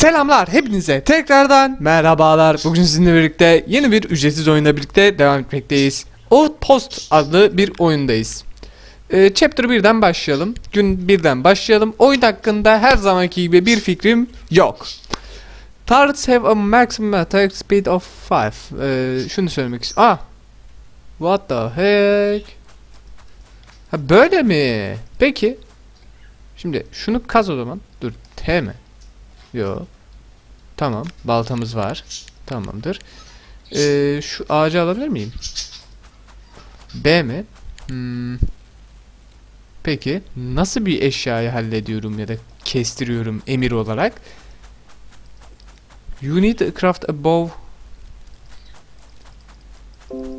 Selamlar hepinize tekrardan merhabalar. Bugün sizinle birlikte yeni bir ücretsiz oyunda birlikte devam etmekteyiz. Outpost adlı bir oyundayız. Ee, chapter 1'den başlayalım. Gün 1'den başlayalım. Oyun hakkında her zamanki gibi bir fikrim yok. Turrets have a maximum attack speed of 5. Ee, şunu söylemek istiyorum. Ah! What the heck? Ha böyle mi? Peki. Şimdi şunu kaz o zaman. Dur. T mi? Yo. Tamam. Baltamız var. Tamamdır. Ee, şu ağacı alabilir miyim? B mi? Hmm. Peki. Nasıl bir eşyayı hallediyorum ya da kestiriyorum emir olarak? You need to craft a bow.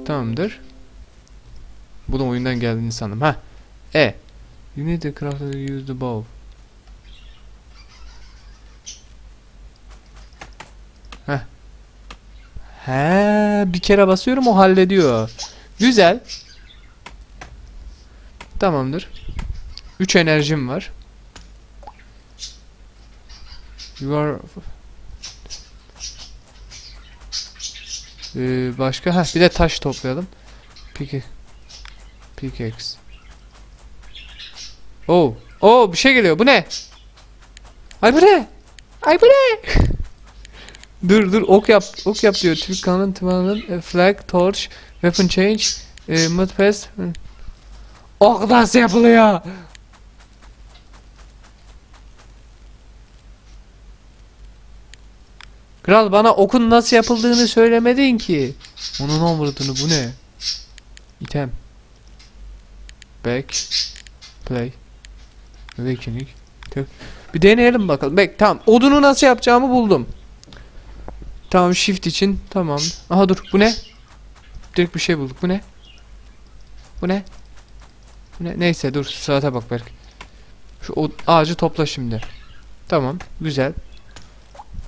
Tamamdır. Bunun oyundan geldiğini sandım. Ha. E. You need to craft a use the bow. He, bir kere basıyorum o hallediyor. Güzel. Tamamdır. 3 enerjim var. You are Ee, başka ha bir de taş toplayalım. Piki Pickaxe. Oh, oh bir şey geliyor. Bu ne? Ay bu ne? Ay bu ne? Dur dur ok yap ok yap diyor. Türk kanun tımanın e, flag, torch, weapon change, e, mud pass. Hı. Ok nasıl yapılıyor? Kral bana okun nasıl yapıldığını söylemedin ki. Onun omurduğunu bu ne? İtem. Back. Play. Awakening. Bir deneyelim bakalım. Bek tamam. Odunu nasıl yapacağımı buldum. Tamam shift için tamam. Aha dur bu ne? Direkt bir şey bulduk. Bu ne? Bu ne? Bu ne? Neyse dur saate bak Berk. Şu o- ağacı topla şimdi. Tamam güzel.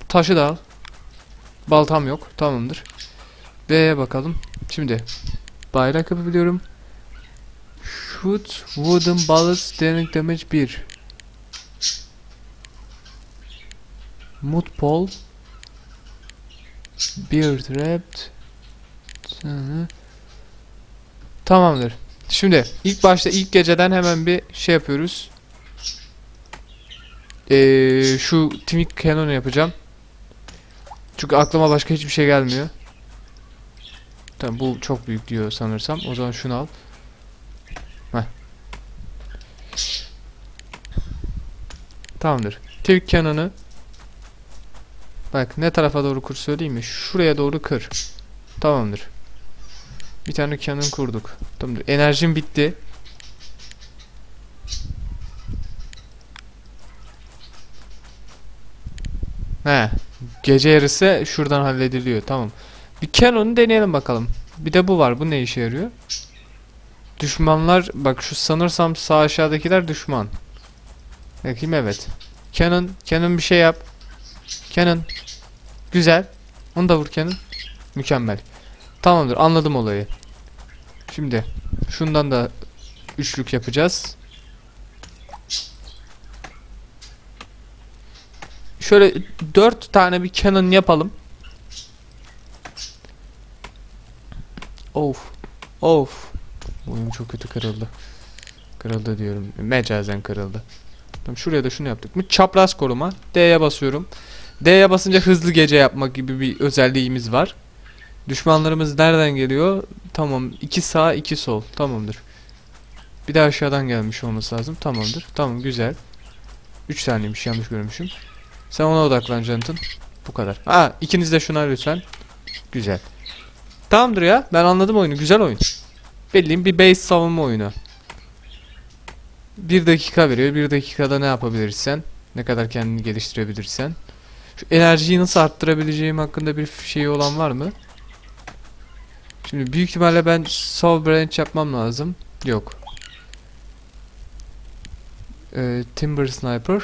Taşı da al. Baltam yok. Tamamdır. B'ye bakalım. Şimdi bayrak yapabiliyorum. Shoot wooden bullets damage damage 1. Mood pole Beard wrapped. Tamamdır. Şimdi ilk başta ilk geceden hemen bir şey yapıyoruz. Ee, şu Timik Cannon yapacağım. Çünkü aklıma başka hiçbir şey gelmiyor. Tamam bu çok büyük diyor sanırsam. O zaman şunu al. Heh. Tamamdır. Timik Cannon'ı Bak ne tarafa doğru kur söyleyeyim mi? Şuraya doğru kır. Tamamdır. Bir tane cannon kurduk. Tamamdır. Enerjim bitti. He. Gece yarısı şuradan hallediliyor. Tamam. Bir cannon'u deneyelim bakalım. Bir de bu var. Bu ne işe yarıyor? Düşmanlar bak şu sanırsam sağ aşağıdakiler düşman. Bakayım evet. Cannon, Cannon bir şey yap. Canon. Güzel. Onu da vur Canon. Mükemmel. Tamamdır anladım olayı. Şimdi şundan da üçlük yapacağız. Şöyle dört tane bir Canon yapalım. Of. Of. Oyun çok kötü kırıldı. Kırıldı diyorum. Mecazen kırıldı. Tamam şuraya da şunu yaptık mı? Çapraz koruma. D'ye basıyorum. D'ye basınca hızlı gece yapmak gibi bir özelliğimiz var. Düşmanlarımız nereden geliyor? Tamam. 2 sağ 2 sol. Tamamdır. Bir de aşağıdan gelmiş olması lazım. Tamamdır. Tamam güzel. 3 saniyeymiş yanlış görmüşüm. Sen ona odaklan Jonathan. Bu kadar. Ha ikiniz de şuna lütfen. Güzel. Tamamdır ya. Ben anladım oyunu. Güzel oyun. Bildiğim bir base savunma oyunu. Bir dakika veriyor. Bir dakikada ne yapabilirsen. Ne kadar kendini geliştirebilirsen. Şu enerjiyi nasıl arttırabileceğim hakkında bir şey olan var mı? Şimdi büyük ihtimalle ben Soul Branch yapmam lazım. Yok. Ee, Timber Sniper.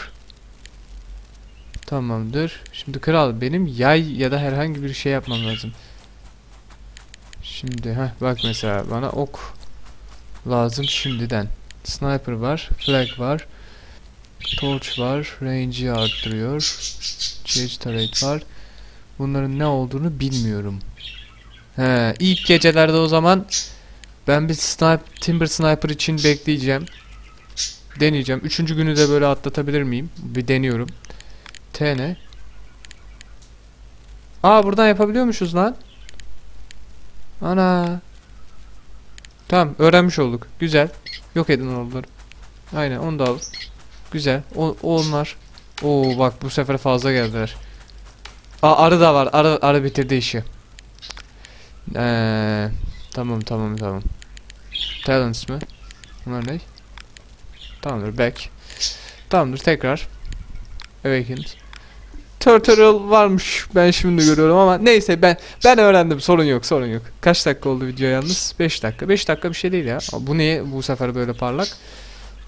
Tamamdır. Şimdi kral benim yay ya da herhangi bir şey yapmam lazım. Şimdi ha bak mesela bana ok lazım şimdiden. Sniper var, flag var. Torch var. Range'i arttırıyor. Change turret var. Bunların ne olduğunu bilmiyorum. He, ilk gecelerde o zaman ben bir snipe, Timber Sniper için bekleyeceğim. Deneyeceğim. Üçüncü günü de böyle atlatabilir miyim? Bir deniyorum. T ne? Aa buradan yapabiliyormuşuz lan. Ana. Tamam öğrenmiş olduk. Güzel. Yok edin oraları. Aynen onu da al. Güzel. O, onlar. Oo bak bu sefer fazla geldiler. Aa arı da var. Arı, arı bitirdi işi. Ee, tamam tamam tamam. Talents mı? Bunlar ne? Tamamdır back. Tamamdır tekrar. Awakened. Turtle varmış ben şimdi görüyorum ama neyse ben ben öğrendim sorun yok sorun yok. Kaç dakika oldu video yalnız? 5 dakika. 5 dakika bir şey değil ya. Bu niye bu sefer böyle parlak?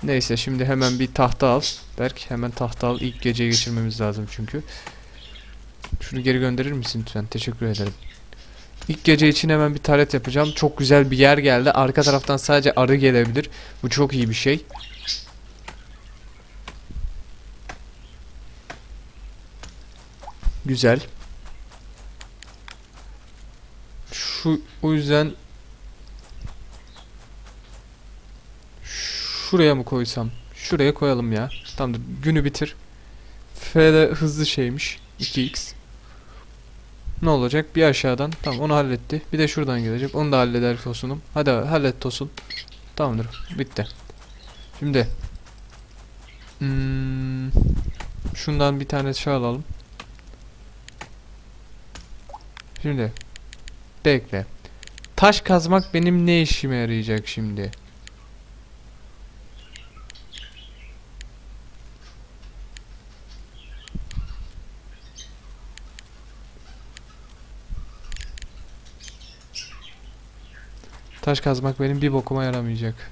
Neyse şimdi hemen bir tahta al. Berk hemen tahta al. İlk geceyi geçirmemiz lazım çünkü. Şunu geri gönderir misin lütfen? Teşekkür ederim. İlk gece için hemen bir taret yapacağım. Çok güzel bir yer geldi. Arka taraftan sadece arı gelebilir. Bu çok iyi bir şey. Güzel. Şu o yüzden şuraya mı koysam? Şuraya koyalım ya. Tamamdır. Günü bitir. F de hızlı şeymiş. 2x. Ne olacak? Bir aşağıdan. Tamam onu halletti. Bir de şuradan gelecek. Onu da halleder Tosun'um. Hadi hallet Tosun. Tamamdır. Bitti. Şimdi hmm, şundan bir tane şey alalım. Şimdi bekle. Taş kazmak benim ne işime yarayacak şimdi? Taş kazmak benim bir bokuma yaramayacak.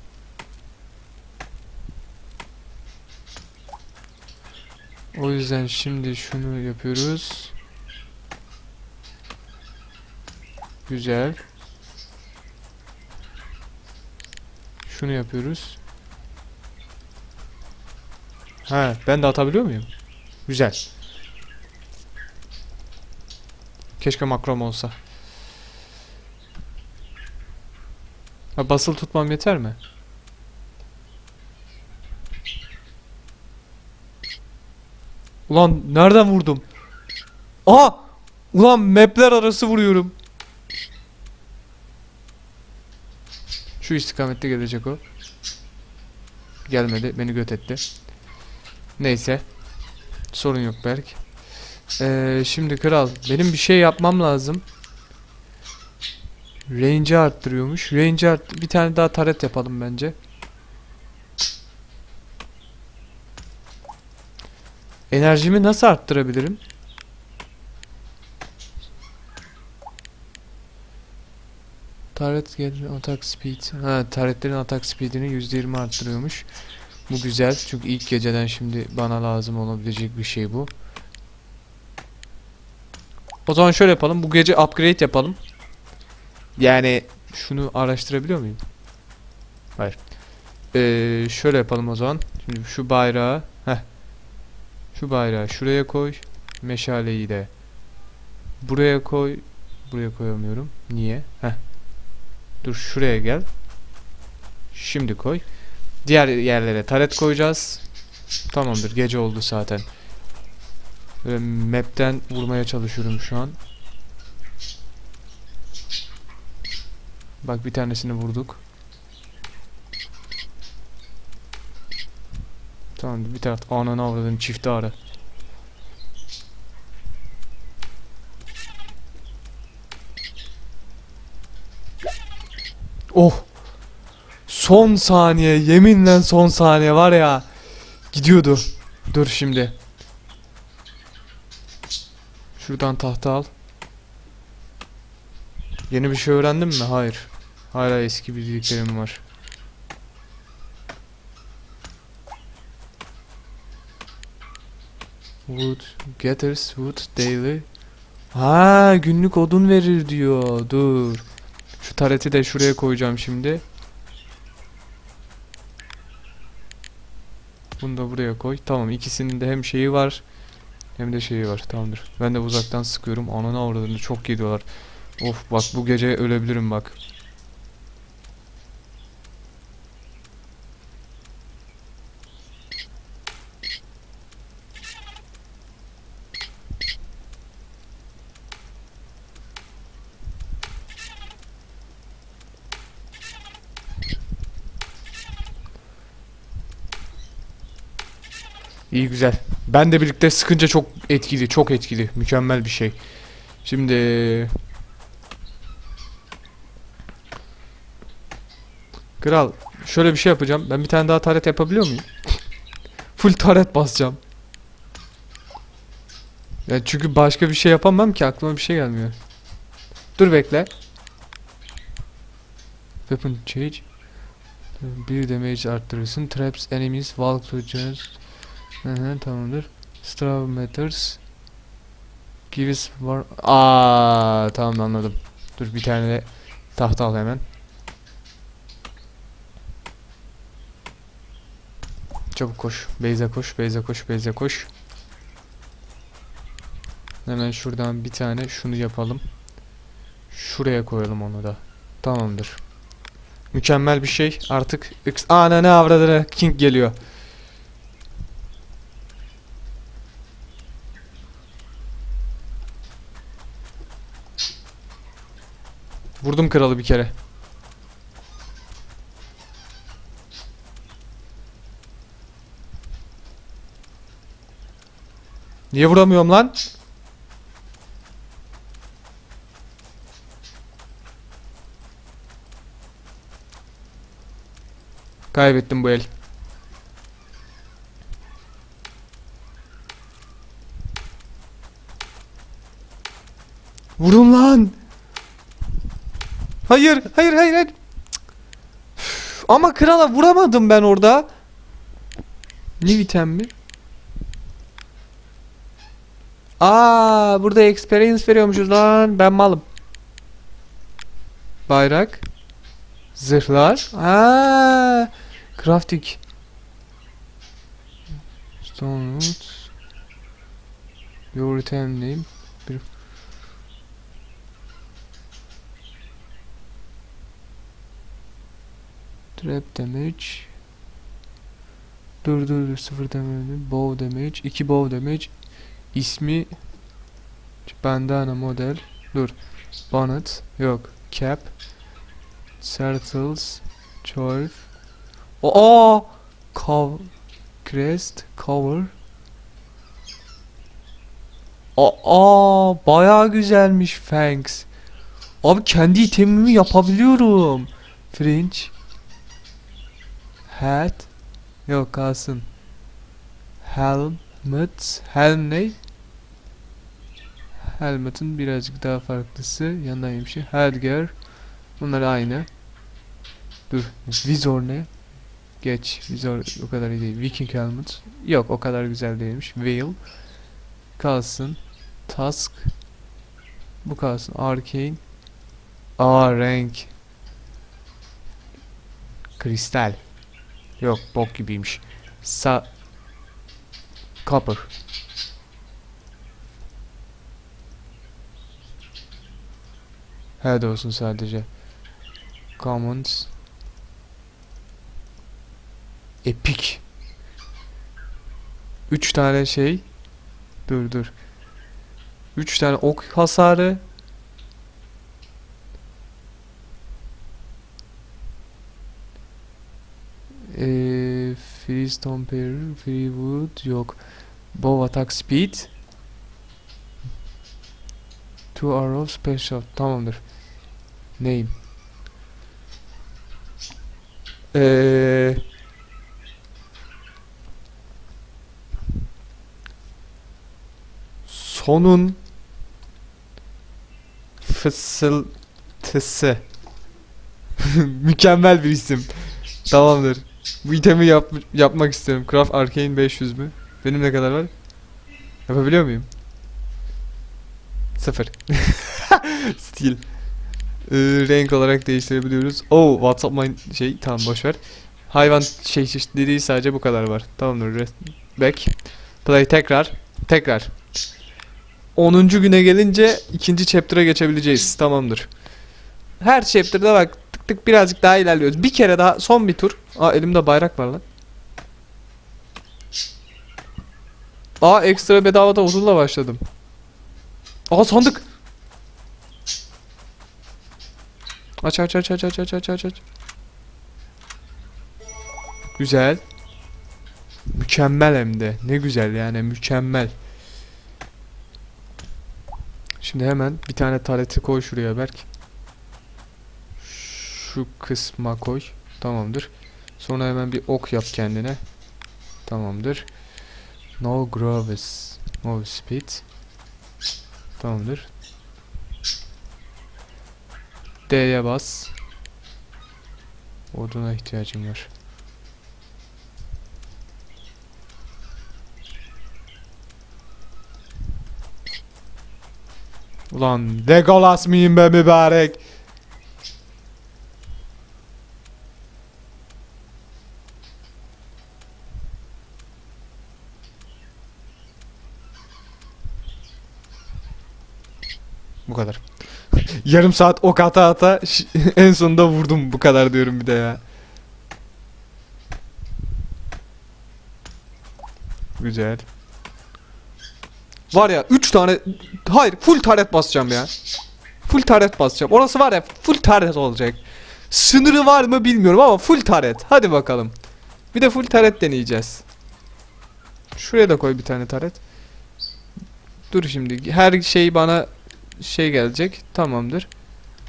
O yüzden şimdi şunu yapıyoruz. Güzel. Şunu yapıyoruz. Ha, ben de atabiliyor muyum? Güzel. Keşke makrom olsa. Ha, basılı tutmam yeter mi? Ulan nereden vurdum? Aha! Ulan mapler arası vuruyorum. Şu istikamette gelecek o. Gelmedi. Beni göt etti. Neyse. Sorun yok Berk. Ee, şimdi kral. Benim bir şey yapmam lazım. Range'i arttırıyormuş. Range'i art bir tane daha taret yapalım bence. Enerjimi nasıl arttırabilirim? Taret gelir atak speed. Ha, taretlerin atak speedini %20 arttırıyormuş. Bu güzel çünkü ilk geceden şimdi bana lazım olabilecek bir şey bu. O zaman şöyle yapalım. Bu gece upgrade yapalım. Yani şunu araştırabiliyor muyum? Hayır. Ee, şöyle yapalım o zaman. Şimdi şu bayrağı, heh. Şu bayrağı şuraya koy. Meşaleyi de buraya koy. Buraya koyamıyorum. Niye? Heh. Dur şuraya gel. Şimdi koy. Diğer yerlere taret koyacağız. Tamamdır. Gece oldu zaten. Map'ten vurmaya çalışıyorum şu an. Bak bir tanesini vurduk. Tamam bir taraf ananı avradın çifte ara. Oh. Son saniye yeminle son saniye var ya. Gidiyordu. Dur şimdi. Şuradan tahta al. Yeni bir şey öğrendim mi? Hayır. Hala eski bildiklerim var. Wood getters wood daily. Ha günlük odun verir diyor. Dur. Şu tareti de şuraya koyacağım şimdi. Bunu da buraya koy. Tamam ikisinin de hem şeyi var hem de şeyi var. Tamamdır. Ben de uzaktan sıkıyorum. Ananı avradını çok gidiyorlar. Of bak bu gece ölebilirim bak. İyi güzel. Ben de birlikte sıkınca çok etkili, çok etkili. Mükemmel bir şey. Şimdi Kral, şöyle bir şey yapacağım. Ben bir tane daha taret yapabiliyor muyum? Full taret basacağım. Ya çünkü başka bir şey yapamam ki aklıma bir şey gelmiyor. Dur bekle. Weapon change. Bir damage arttırırsın. Traps enemies walk to just. Hı hı tamamdır. Straw matters. Gives var. Aa tamam anladım. Dur bir tane de tahta al hemen. Çabuk koş. Beyza koş. Beyza koş. Beyza koş. Hemen şuradan bir tane şunu yapalım. Şuraya koyalım onu da. Tamamdır. Mükemmel bir şey. Artık X ana ne avradını King geliyor. Vurdum kralı bir kere. Niye vuramıyorum lan? Kaybettim bu el. Vurun lan. Hayır, hayır, hayır, hayır. Ama krala vuramadım ben orada. Ne item mi? Aa, burada experience veriyormuşuz lan. Ben malım. Bayrak. Zırhlar. Aa, crafting. Stone. Your name. Bir Trap damage. Dur dur dur sıfır damage. Bow damage. 2 bow damage. İsmi bandana model. Dur. Bonnet. Yok. Cap. Turtles. Choice. Oo! Cover. Crest. Cover. Aa, bayağı güzelmiş Fangs. Abi kendi itemimi yapabiliyorum. Fringe. Hat. Yok kalsın. Helmet. Helm ne? Helmet'in birazcık daha farklısı. Yandan bir şey. Headgear. Bunlar aynı. Dur. Vizor ne? Geç. Vizor o kadar iyi değil. Viking helmet. Yok o kadar güzel değilmiş. Veil. Kalsın. Tusk. Bu kalsın. Arcane. Aa renk. Kristal. Yok bok gibiymiş. Sa Copper. Head olsun sadece. Commons. Epic. Üç tane şey. Dur dur. Üç tane ok hasarı. Eee free stone parry, free wood yok. Bow attack speed. Two arrow special. Tamamdır. Name. Eee sonun fısıltısı. Mükemmel bir isim. Tamamdır. Bu itemi yap yapmak istiyorum. Craft Arcane 500 mü? Benim ne kadar var? Yapabiliyor muyum? Sıfır. Steel. Ee, renk olarak değiştirebiliyoruz. Oh, WhatsApp my şey tamam boş ver. Hayvan şey çeşitliliği sadece bu kadar var. Tamamdır. Back. Play tekrar. Tekrar. 10. güne gelince ikinci chapter'a geçebileceğiz. Tamamdır. Her chapter'da bak tık birazcık daha ilerliyoruz. Bir kere daha son bir tur. Aa elimde bayrak var lan. Aa ekstra bedavada uzulla başladım. Aa sandık. Aç aç aç aç aç aç aç aç. Güzel. Mükemmel hem de. Ne güzel yani mükemmel. Şimdi hemen bir tane tareti koy şuraya Berk. Şu kısma koy. Tamamdır. Sonra hemen bir ok yap kendine. Tamamdır. No gravis. No speed. Tamamdır. D'ye bas. Oduna ihtiyacım var. Ulan Legolas mıyım be mübarek? Bu kadar. Yarım saat ok ata ata en sonunda vurdum bu kadar diyorum bir de ya. Güzel. Var ya 3 tane hayır full taret basacağım ya. Full taret basacağım. Orası var ya full taret olacak. Sınırı var mı bilmiyorum ama full taret. Hadi bakalım. Bir de full taret deneyeceğiz. Şuraya da koy bir tane taret. Dur şimdi her şey bana şey gelecek. Tamamdır.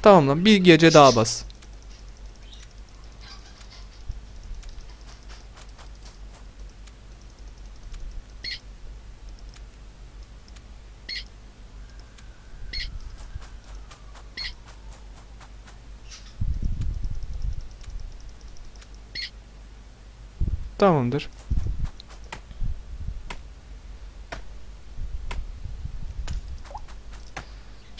Tamam lan bir gece daha bas. Tamamdır.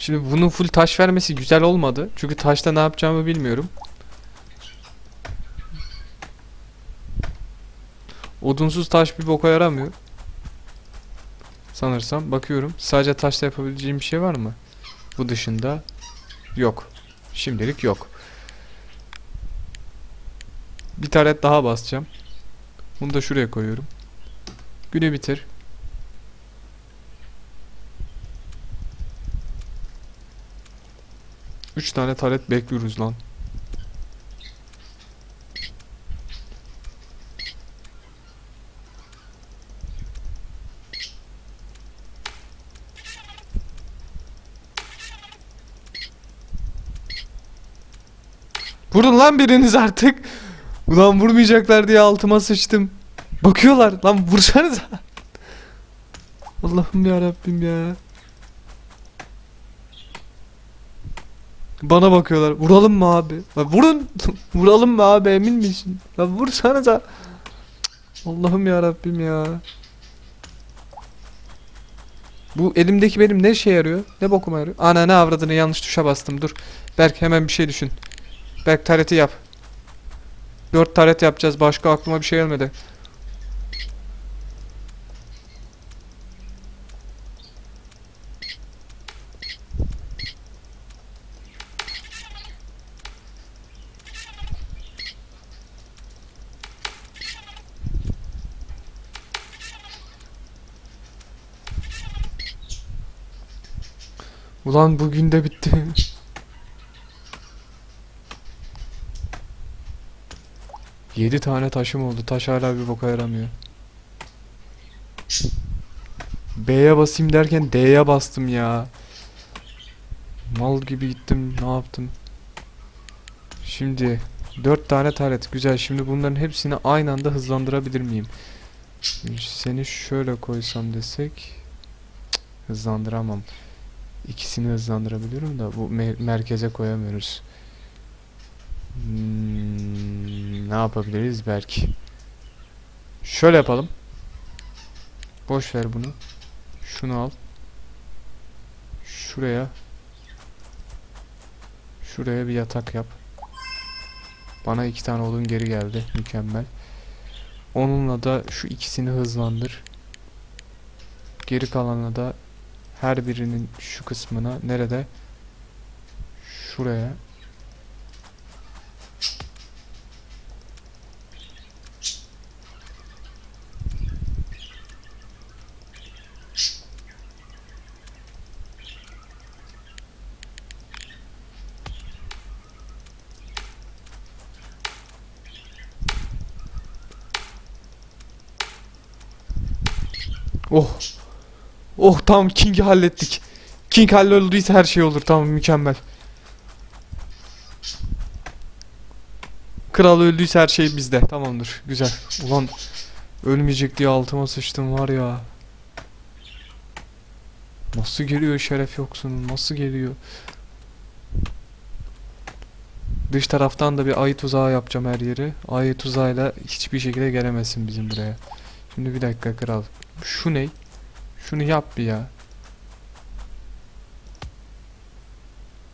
Şimdi bunun full taş vermesi güzel olmadı. Çünkü taşta ne yapacağımı bilmiyorum. Odunsuz taş bir boka yaramıyor. Sanırsam bakıyorum. Sadece taşla yapabileceğim bir şey var mı? Bu dışında yok. Şimdilik yok. Bir taret daha basacağım. Bunu da şuraya koyuyorum. Günü bitir. Üç tane taret bekliyoruz lan. Vurun lan biriniz artık. Ulan vurmayacaklar diye altıma sıçtım. Bakıyorlar lan vursanıza. Allah'ım ya Rabbim ya. Bana bakıyorlar. Vuralım mı abi? Lan vurun. Vuralım mı abi emin misin? Lan vursanıza. Allah'ım ya Rabbim ya. Bu elimdeki benim ne işe yarıyor? Ne bokuma yarıyor? Ana ne avradını yanlış tuşa bastım. Dur. Berk hemen bir şey düşün. Berk tareti yap. Dört taret yapacağız. Başka aklıma bir şey gelmedi. Ulan bugün de bitti. Yedi tane taşım oldu. Taş hala bir boka yaramıyor. B'ye basayım derken D'ye bastım ya. Mal gibi gittim. Ne yaptım? Şimdi dört tane taret. Güzel. Şimdi bunların hepsini aynı anda hızlandırabilir miyim? Seni şöyle koysam desek hızlandıramam. İkisini hızlandırabiliyorum da bu me- merkeze koyamıyoruz. Hmm, ne yapabiliriz belki? Şöyle yapalım. Boş ver bunu. Şunu al. Şuraya. Şuraya bir yatak yap. Bana iki tane odun geri geldi. Mükemmel. Onunla da şu ikisini hızlandır. Geri kalanla da her birinin şu kısmına nerede? Şuraya. Oh. Oh tamam King'i hallettik. King hallolduysa her şey olur. Tamam mükemmel. Kral öldüyse her şey bizde. Tamamdır. Güzel. Ulan ölmeyecek diye altıma sıçtım var ya. Nasıl geliyor şeref yoksun? Nasıl geliyor? Dış taraftan da bir ayı tuzağı yapacağım her yeri. Ayı tuzağıyla hiçbir şekilde gelemezsin bizim buraya. Şimdi bir dakika kral. Şu ne? Şunu yap bir ya.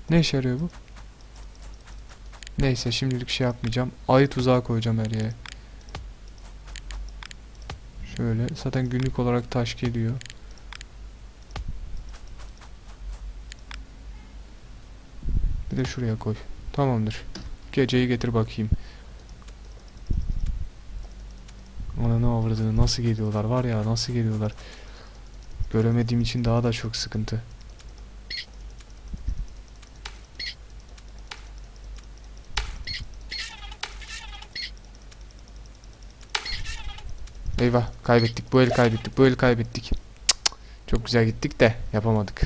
Ne işe yarıyor bu? Neyse şimdilik şey yapmayacağım. Ayı tuzağı koyacağım her yere. Şöyle. Zaten günlük olarak taş geliyor. Bir de şuraya koy. Tamamdır. Geceyi getir bakayım. Ona ne avradını nasıl geliyorlar var ya nasıl geliyorlar. Göremediğim için daha da çok sıkıntı. Eyvah kaybettik bu el kaybettik bu el kaybettik. Cık. Çok güzel gittik de yapamadık.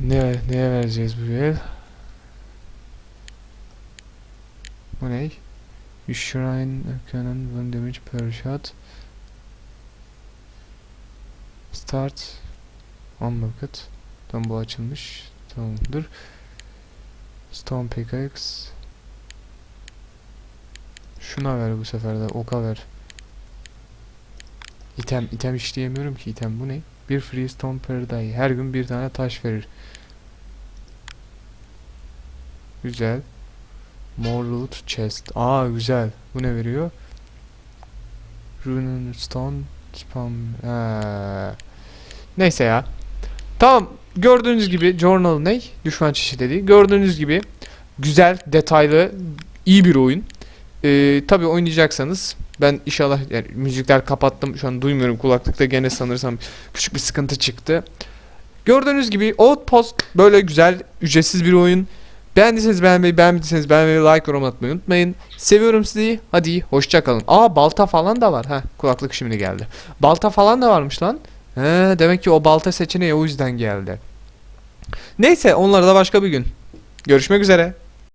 Ne neye vereceğiz bu el? Bu ne? Shrine cannon one damage per shot. Start on bucket. Tam bu açılmış. Tamamdır. Stone pickaxe. Şuna ver bu sefer de. Oka ver. İtem, item işleyemiyorum ki item. Bu ne? Bir free stone per day. Her gün bir tane taş verir. Güzel. More loot chest. Aa güzel. Bu ne veriyor? Rune stone spam. Ha. Neyse ya. Tamam. Gördüğünüz gibi journal ne? Düşman çeşitliliği. Gördüğünüz gibi güzel, detaylı, iyi bir oyun. Ee, tabii oynayacaksanız ben inşallah yani müzikler kapattım. Şu an duymuyorum kulaklıkta gene sanırsam küçük bir sıkıntı çıktı. Gördüğünüz gibi Outpost böyle güzel, ücretsiz bir oyun. Beğendiyseniz beğenmeyi, beğenmediyseniz beğenmeyi, like, yorum atmayı unutmayın. Seviyorum sizi. Hadi hoşça kalın. Aa balta falan da var. Ha kulaklık şimdi geldi. Balta falan da varmış lan. He, demek ki o balta seçeneği o yüzden geldi. Neyse onları da başka bir gün. Görüşmek üzere.